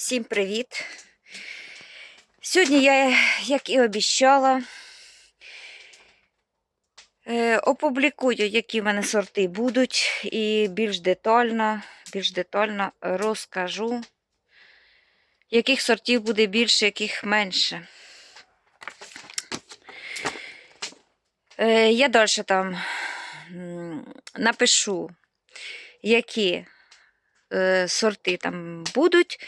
Всім привіт! Сьогодні я, як і обіцяла, е, опублікую, які в мене сорти будуть, і більш детально, більш детально розкажу, яких сортів буде більше, яких менше. Е, Я далі там напишу, які е, сорти там будуть,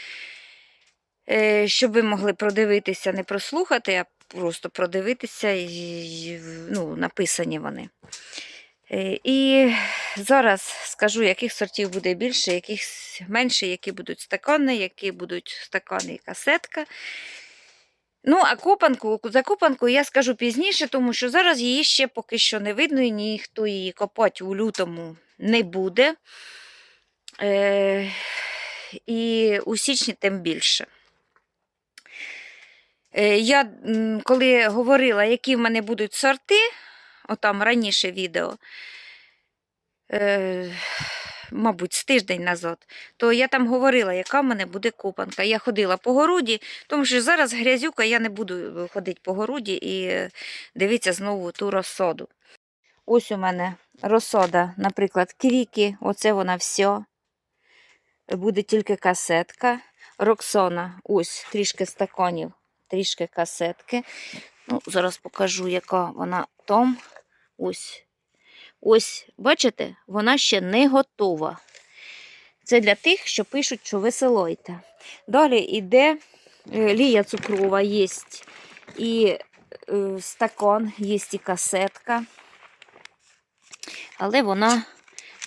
щоб ви могли продивитися, не прослухати, а просто продивитися, і, ну, написані вони. Е, І зараз скажу, яких сортів буде більше, яких менше, які будуть стакани, які будуть стакани і касетка. Ну, а копанку, за копанку я скажу пізніше, тому що зараз її ще поки що не видно, і ніхто її копати у лютому не буде. Е, і у січні тим більше. Е, я коли говорила, які в мене будуть сорти, отам раніше відео, е, мабуть, з тиждень назад, то я там говорила, яка в мене буде копанка. Я ходила по городі, тому що зараз грязюка, я не буду ходити по городі і дивитися знову ту розсоду. Ось у мене розсода, наприклад, квіки, оце вона все. Буде тільки касетка. Роксона, ось трішки стаконів, трішки касетки. Ну, зараз покажу, яка вона там. Ось. Ось, бачите, вона ще не готова. Це для тих, що пишуть, що веселойте. Далі йде е, лія цукрова, є і е, стакан, є і касетка. Але вона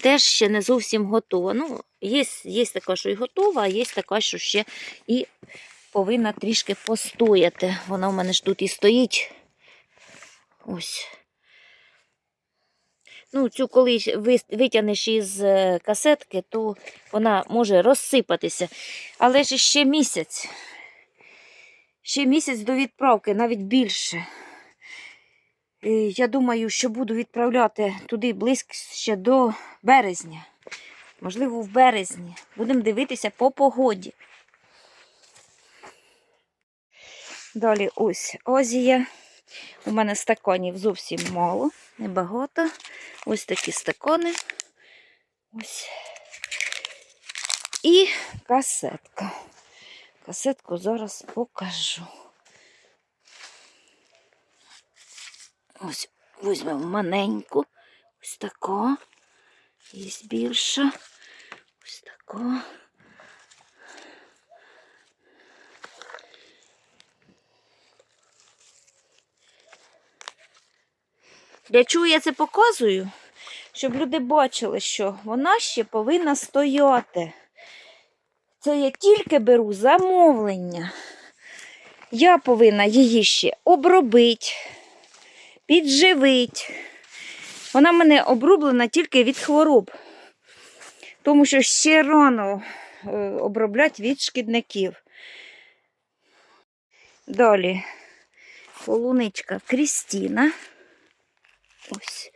теж ще не зовсім готова. Ну, є, є така, що і готова, а є така, що ще і повинна трішки постояти. Вона в мене ж тут і стоїть. Ось. Ну, цю коли витягнеш із е, касетки, то вона може розсипатися. Але ж ще місяць. Ще місяць до відправки, навіть більше. Я думаю, що буду відправляти туди близько ще до березня. Можливо, в березні. Будемо дивитися по погоді. Далі ось озія. У мене стаконів зовсім мало, небагато. Ось такі стакони. Ось. І касетка. Касетку зараз покажу. Ось візьмемо маленьку. Ось таку. Є більша. Ось таку. Для чого я це показую? Щоб люди бачили, що вона ще повинна стояти. Це я тільки беру замовлення. Я повинна її ще обробити, підживити. Вона в мене обрублена тільки від хвороб, тому що ще рано е, обробляти від шкідників. Далі полуничка Крістіна. Ось,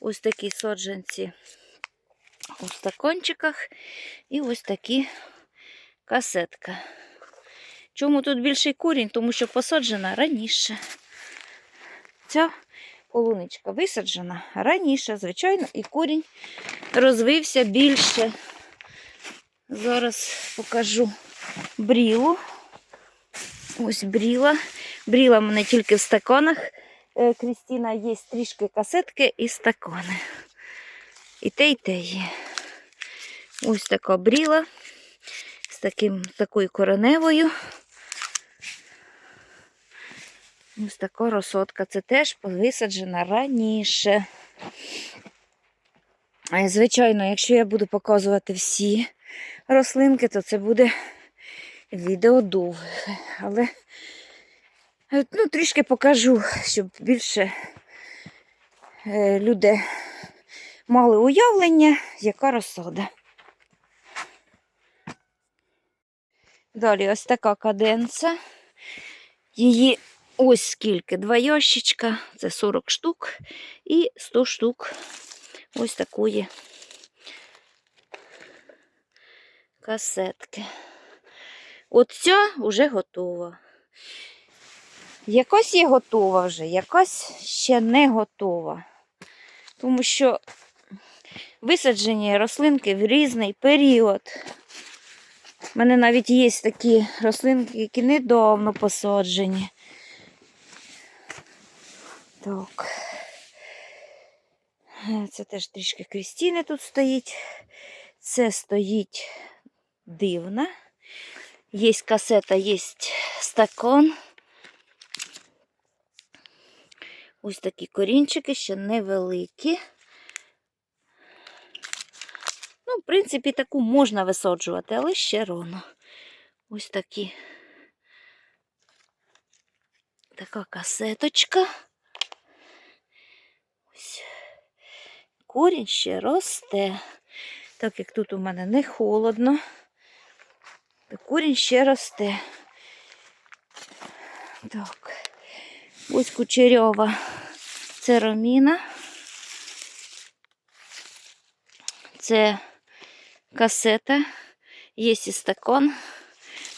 ось такі саджанці у стакончиках і ось такі касетка. Чому тут більший корінь? Тому що посаджена раніше. Ця полуничка висаджена раніше, звичайно, і корінь розвився більше. Зараз покажу брілу. Ось бріла. Бріла мене тільки в стаканах. Е, Крістіна є трішки касетки і стакани. І те, і те є. Ось така бріла з таким, такою кореневою. Ось така розсотка. Це теж висаджена раніше. Е, Звичайно, якщо я буду показувати всі рослинки, то це буде відео довге. Але ну, трішки покажу, щоб більше е, люди мали уявлення, яка розсада. Далі ось така каденця. Її ось скільки. Два ящичка, це 40 штук і 100 штук ось такої касетки. Оця вже готова. Якась є готова вже, якась ще не готова. Тому що висаджені рослинки в різний період. У мене навіть є такі рослинки, які недавно посаджені. Так. Це теж трішки Крістіни тут стоїть. Це стоїть дивна. Є касета, є стакан. Ось такі корінчики, ще невеликі. Ну, в принципі, таку можна висаджувати, але ще рано. Ось такі. Така касеточка. Ось. Корінь ще росте. Так як тут у мене не холодно, то корінь ще росте. Так. Ось кучерьова. Це роміна. Це касета, є і.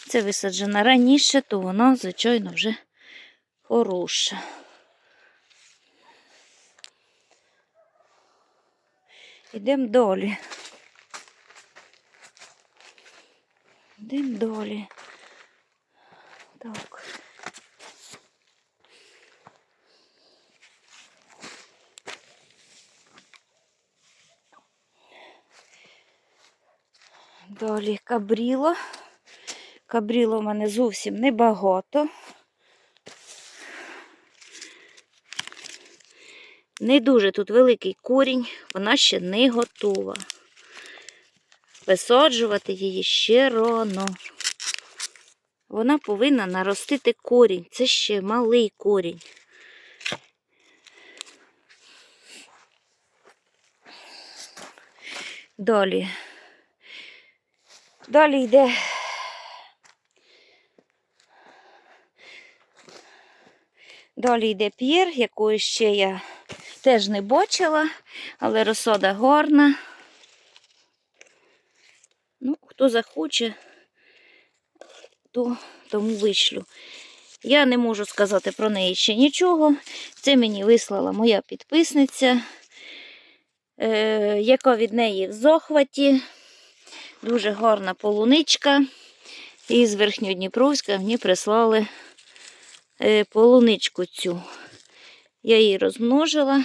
Це висаджена раніше, то воно, звичайно, вже хороше. Йдемо далі. Йдемо далі. Так. Далі кабріло. Кабріло в мене зовсім небагато. Не дуже тут великий корінь, вона ще не готова. Висаджувати її ще рано. Вона повинна наростити корінь. Це ще малий корінь. Далі. Далі йде. Далі йде п'єр, якої ще я теж не бачила, але розсода гарна. Ну, хто захоче, то тому вишлю. Я не можу сказати про неї ще нічого. Це мені вислала моя підписниця, е, яка від неї в захваті. Дуже гарна полуничка. І з Верхньодніпровська мені прислали е, полуничку цю. Я її розмножила.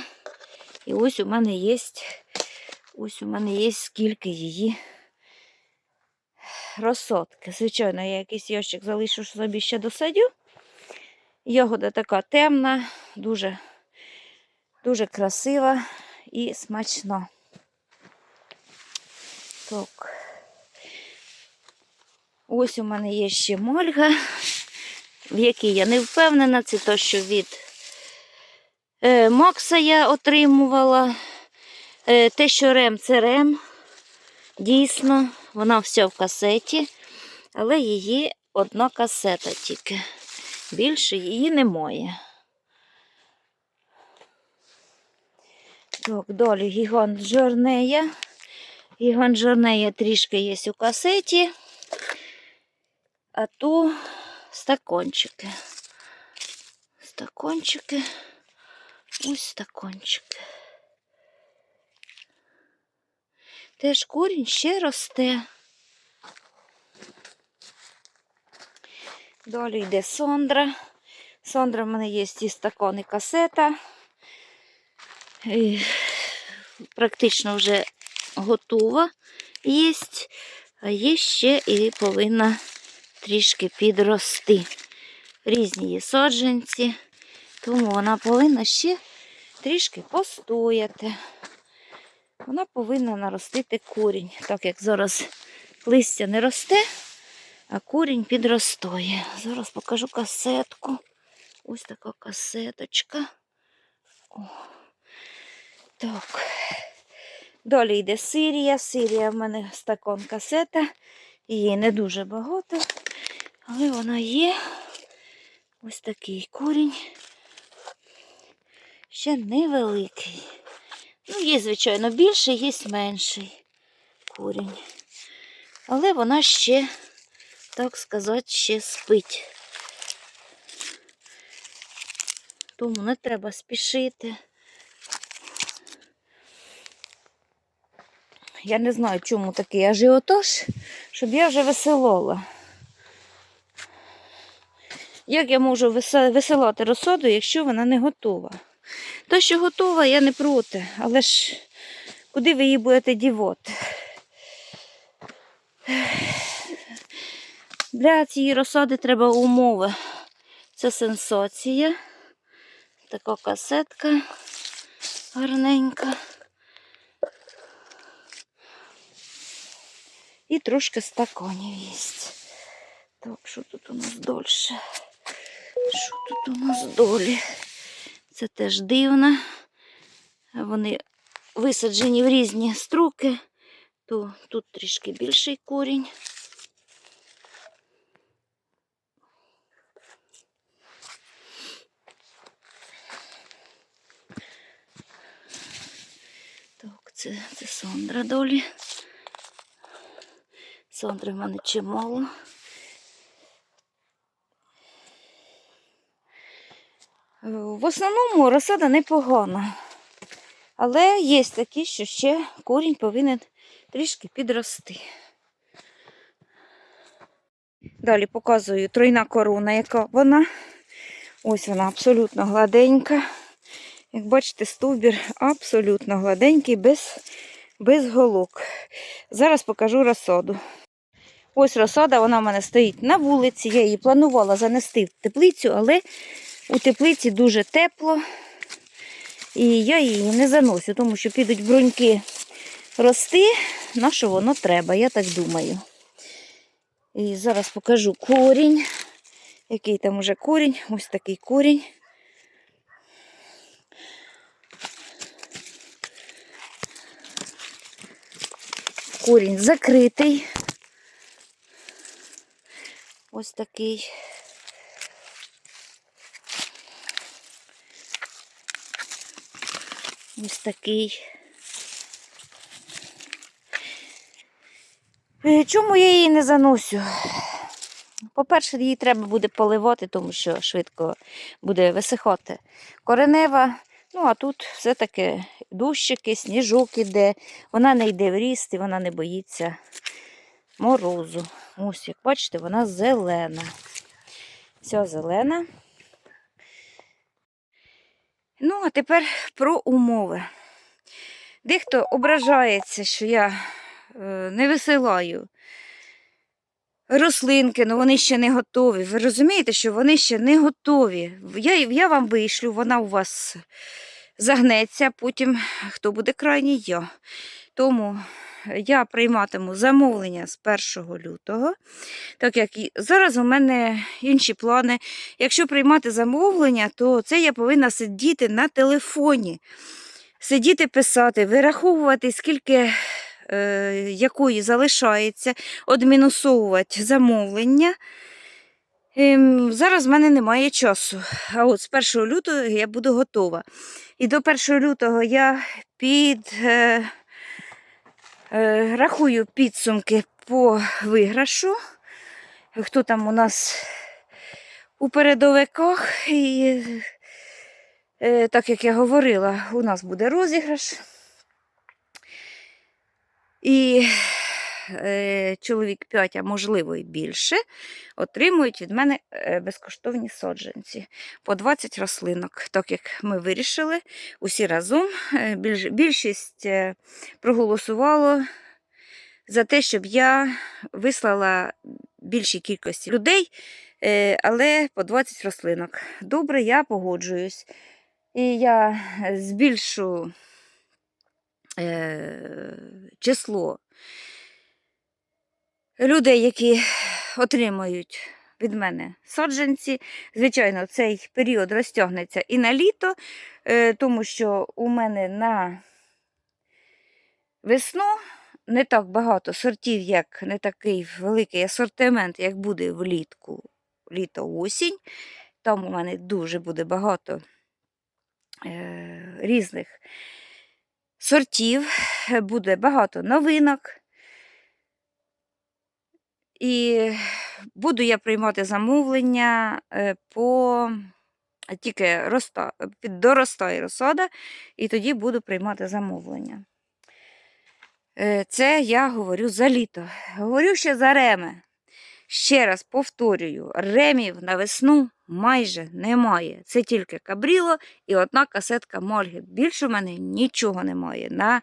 І ось у мене є, ось у мене є скільки її розсадки. Звичайно, я якийсь ящик залишу собі ще досадю. Ягода така темна, дуже, дуже красива і смачна. Так. Ось у мене є ще мольга, в якій я не впевнена. Це то, що від е, Макса я отримувала. Е, те, що рем, це рем. Дійсно, вона вся в касеті, але її одна касета тільки. Більше її немає. Так, далі гігант жорнея. Гігант жорнея трішки є у касеті, а ту стакончики. Стакончики. Ось стакончики. Теж корінь ще росте. Далі йде Сондра. Сондра в мене є і стакан, і касета. І практично вже готова є, а є ще і повинна трішки підрости. Різні є саджанці, тому вона повинна ще трішки постояти. Вона повинна наростити корінь, так як зараз листя не росте, а корінь підростає. Зараз покажу касетку. Ось така касеточка. О. Так. Далі йде сирія. Сирія в мене стакон касета. Її не дуже багато, але вона є. Ось такий корінь. Ще невеликий. Ну, є, звичайно, більший, є менший корінь. Але вона ще так сказати, ще спить. Тому не треба спішити. Я не знаю, чому такий ажіотаж, щоб я вже веселола. Як я можу веселати розсаду, якщо вона не готова? Та, що готова, я не проти, але ж куди ви її будете дівати? Для цієї розсади треба умови. Це сенсація. Така касетка гарненька. І трошки стаканів є. Так, що тут у нас дольше? Що тут у нас долі? Це теж дивно. Вони висаджені в різні струки, то тут трішки більший корінь. Це, це Сондра долі. Сондри в мене чимало. В основному розсада непогана. Але є такі, що ще корінь повинен трішки підрости. Далі показую тройна корона, яка вона. Ось вона абсолютно гладенька. Як бачите, стовбір абсолютно гладенький, без, без голок. Зараз покажу розсаду. Ось розсада, вона в мене стоїть на вулиці. Я її планувала занести в теплицю, але у теплиці дуже тепло. І я її не заносю, тому що підуть бруньки рости, на що воно треба, я так думаю. І зараз покажу корінь. Який там уже корінь? Ось такий корінь. Корінь закритий. Ось такий. Ось такий. Е, Чому я її не заносю? По-перше, її треба буде поливати, тому що швидко буде висихати коренева. Ну, а тут все-таки дощики, сніжок іде, вона не йде в ріст і вона не боїться морозу. Ось, як бачите, вона зелена. Вся зелена. Ну, а тепер про умови. Дехто ображається, що я е, не висилаю рослинки, але вони ще не готові. Ви розумієте, що вони ще не готові. Я, я вам вишлю, вона у вас загнеться, потім хто буде крайній я. Тому я прийматиму замовлення з 1 лютого, так як зараз у мене інші плани. Якщо приймати замовлення, то це я повинна сидіти на телефоні, сидіти писати, вираховувати, скільки е, якої залишається, одмінусовувати замовлення. Ем, зараз в мене немає часу. А от з 1 лютого я буду готова. І до 1 лютого я під. Е, Рахую підсумки по виграшу. Хто там у нас у передовиках. І, е, так як я говорила, у нас буде розіграш. І чоловік 5, а можливо і більше, отримують від мене е, безкоштовні саджанці по 20 рослинок. Так як ми вирішили усі разом, е, більшість е, проголосувало за те, щоб я вислала більшій кількості людей, е, але по 20 рослинок. Добре, я погоджуюсь. І я збільшу е, число людей, які отримають від мене саджанці. Звичайно, цей період розтягнеться і на літо, е, тому що у мене на весну не так багато сортів, як не такий великий асортимент, як буде влітку, літо-осінь. Там у мене дуже буде багато е, різних сортів, буде багато новинок. І буду я приймати замовлення е, по тільки роста, під доростає розсада, і тоді буду приймати замовлення. Е, Це я говорю за літо. Говорю ще за реми. Ще раз повторюю, ремів на весну майже немає. Це тільки кабріло і одна касетка мольги. Більше в мене нічого немає на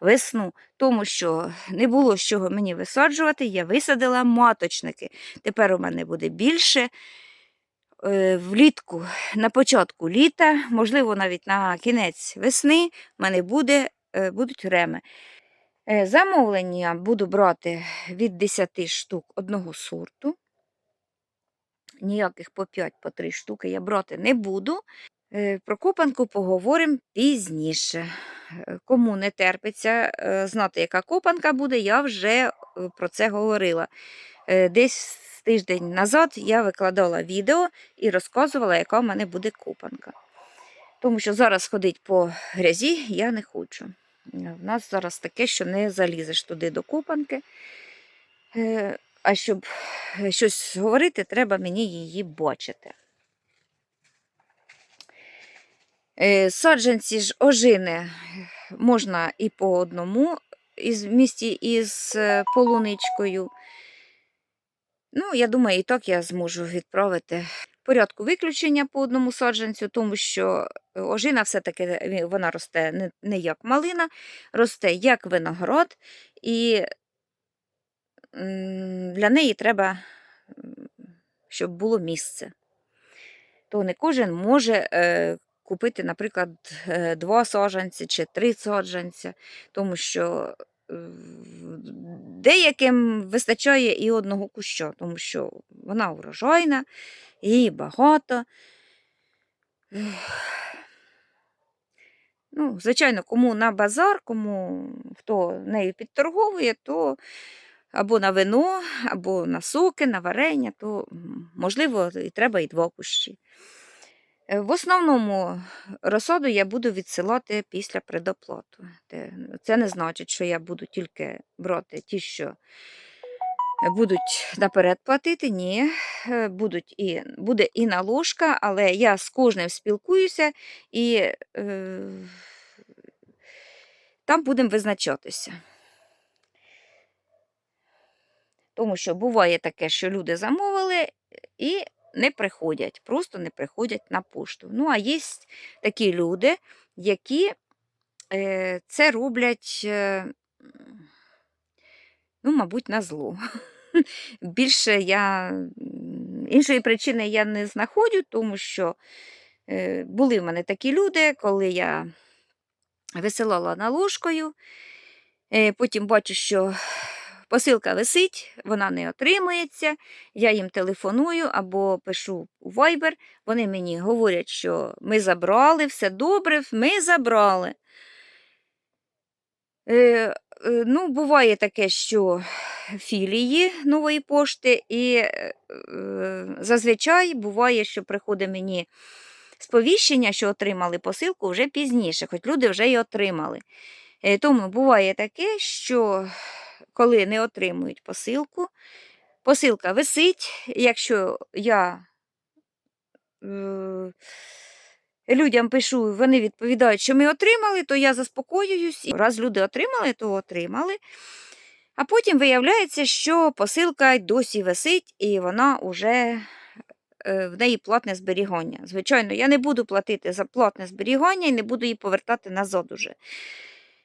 весну, тому що не було з чого мені висаджувати, я висадила маточники. Тепер у мене буде більше. Е, Влітку, на початку літа, можливо, навіть на кінець весни, в мене буде, е, будуть реми. Е, Замовлення буду брати від 10 штук одного сорту. Ніяких по 5 по 3 штуки я брати не буду. Про копанку поговоримо пізніше. Е, Кому не терпиться е, знати, яка копанка буде, я вже е, про це говорила. Десь тиждень назад я викладала відео і розказувала, яка в мене буде копанка. Тому що зараз ходити по грязі я не хочу. У нас зараз таке, що не залізеш туди до копанки. А щоб щось говорити, треба мені її бачити. Е, Саджанці ж ожини можна і по одному із місті із е, полуничкою. Ну, я думаю, і так я зможу відправити порядку виключення по одному саджанцю, тому що е, ожина все-таки вона росте не, не як малина, росте як виноград, і для неї треба, щоб було місце. То не кожен може е, купити, наприклад, е, два саджанці чи три саджанця, тому що е, деяким вистачає і одного куща, тому що вона урожайна, її багато. Ну, звичайно, кому на базар, кому хто нею підторговує, то або на вино, або на соки, на варення, то можливо і треба і два кущі. Е, В основному розсаду я буду відсилати після предоплату. Це не значить, що я буду тільки брати ті, що будуть наперед платити. Ні, Е, будуть і, буде і наложка, але я з кожним спілкуюся і е, там будемо визначатися. Тому що буває таке, що люди замовили і не приходять, просто не приходять на пошту. Ну, а є такі люди, які е, це роблять, е, ну, мабуть, на зло. Більше я іншої причини я не знаходжу, тому що е, були в мене такі люди, коли я висилала наложкою, е, потім бачу, що посилка висить, вона не отримується. Я їм телефоную або пишу у Viber. Вони мені говорять, що ми забрали, все добре, ми забрали. Е, е, ну, буває таке, що філії нової пошти, і е, е, зазвичай буває, що приходить мені сповіщення, що отримали посилку вже пізніше, хоч люди вже й отримали. Е, Тому буває таке, що коли не отримують посилку, посилка висить, якщо я е, людям пишу, вони відповідають, що ми отримали, то я заспокоююсь. І Раз люди отримали, то отримали. А потім виявляється, що посилка досі висить, і вона вже е, в неї платне зберігання. Звичайно, я не буду платити за платне зберігання і не буду її повертати назад уже.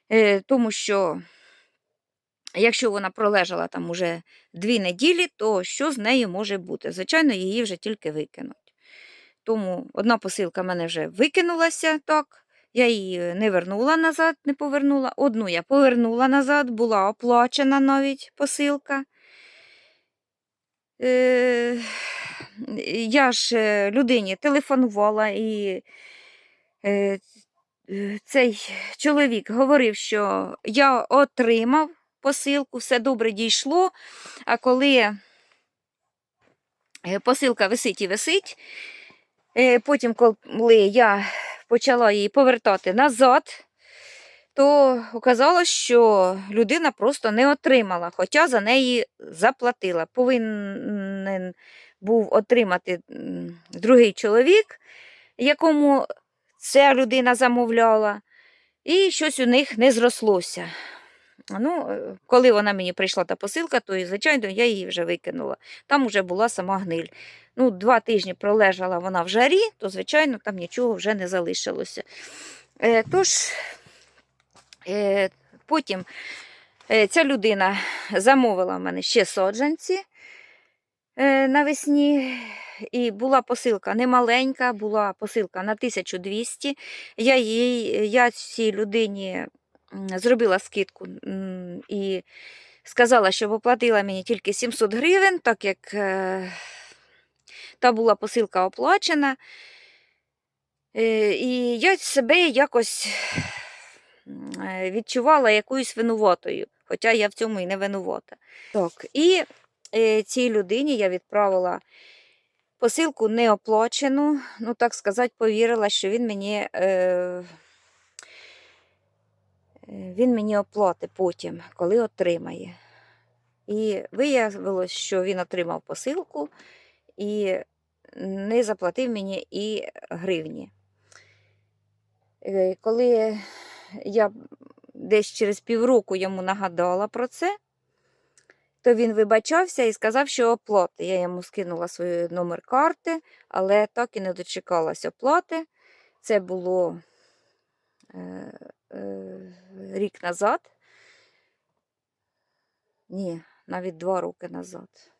Е, Тому що, якщо вона пролежала там уже дві неділі, то що з нею може бути? Звичайно, її вже тільки викинуть. Тому одна посилка в мене вже викинулася, так. Я її не вернула назад, не повернула. Одну я повернула назад, була оплачена навіть посилка. Е, я ж е, людині телефонувала, і е, е, цей чоловік говорив, що я отримав посилку, все добре дійшло. А коли е, посилка висить і висить, е, потім, коли я почала її повертати назад, то оказалось, що людина просто не отримала, хоча за неї заплатила. Повинен був отримати другий чоловік, якому ця людина замовляла, і щось у них не зрослося. Ну, е, коли вона мені прийшла та посилка, то, і, звичайно, я її вже викинула. Там вже була сама гниль. Ну, два тижні пролежала вона в жарі, то, звичайно, там нічого вже не залишилося. Е, тож, е, потім е, ця людина замовила в мене ще саджанці е, навесні. І була посилка немаленька, була посилка на 1200. Я, їй, я цій людині зробила скидку і сказала, щоб оплатила мені тільки 700 гривень, так як е, та була посилка оплачена. Е, І я себе якось е, відчувала якоюсь винуватою, хоча я в цьому і не винувата. Так, і цій людині я відправила посилку неоплачену, ну так сказати, повірила, що він мені, е, він мені оплатить потім, коли отримає. І виявилось, що він отримав посилку і не заплатив мені і гривні. Е, Коли я десь через півроку йому нагадала про це, то він вибачався і сказав, що оплати. Я йому скинула свій номер карти, але так і не дочекалась оплати. Це було е, е, рік назад. Ні, навіть два роки назад.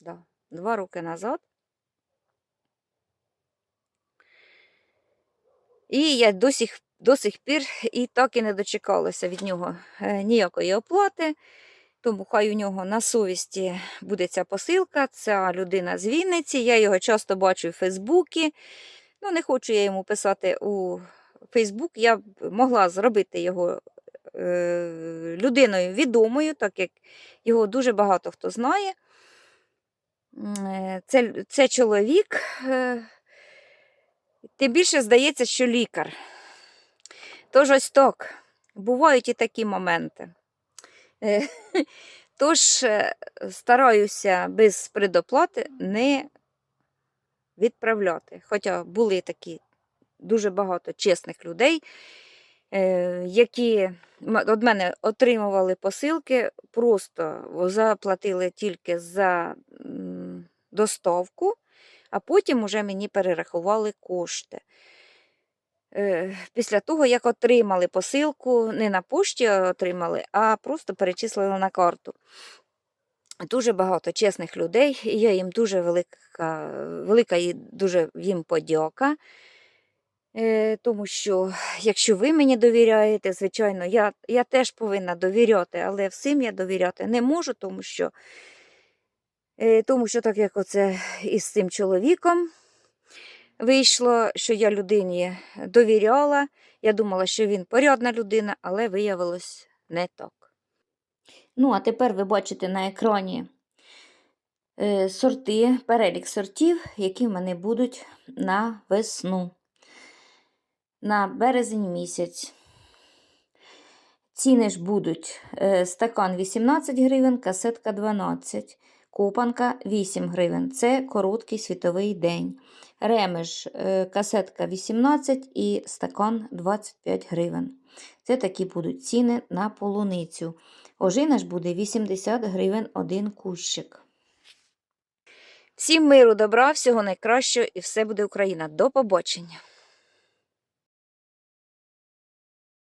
Да, два роки назад. І я до сих, до сих пір і так і не дочекалася від нього е, ніякої оплати. Тому хай у нього на совісті буде ця посилка. Ця людина з Вінниці. Я його часто бачу в Фейсбуці. Ну, не хочу я йому писати у Фейсбук. Я б могла зробити його е, людиною відомою, так як його дуже багато хто знає. Е, Це, це чоловік. е, Тим більше здається, що лікар. Тож ось так. Бувають і такі моменти. Тож стараюся без предоплати не відправляти. Хоча були такі дуже багато чесних людей, е, які від мене отримували посилки, просто заплатили тільки за доставку, а потім уже мені перерахували кошти. Е, Після того, як отримали посилку, не на пошті отримали, а просто перечислили на карту. Дуже багато чесних людей, і я їм дуже велика, велика і дуже їм подяка. Е, Тому що, якщо ви мені довіряєте, звичайно, я, я теж повинна довіряти, але всім я довіряти не можу, тому що, е, тому що так як оце із цим чоловіком вийшло, що я людині довіряла. Я думала, що він порядна людина, але виявилось не так. Ну, а тепер ви бачите на екрані е, сорти, перелік сортів, які в мене будуть на весну, на березень місяць. Ціни ж будуть е, стакан 18 гривень, касетка 12, копанка 8 гривень. Це короткий світовий день. Ремеш, е, касетка 18 і стакан 25 гривень. Це такі будуть ціни на полуницю. Ожина ж буде 80 гривень один кущик. Всім миру, добра, всього найкращого і все буде Україна. До побачення!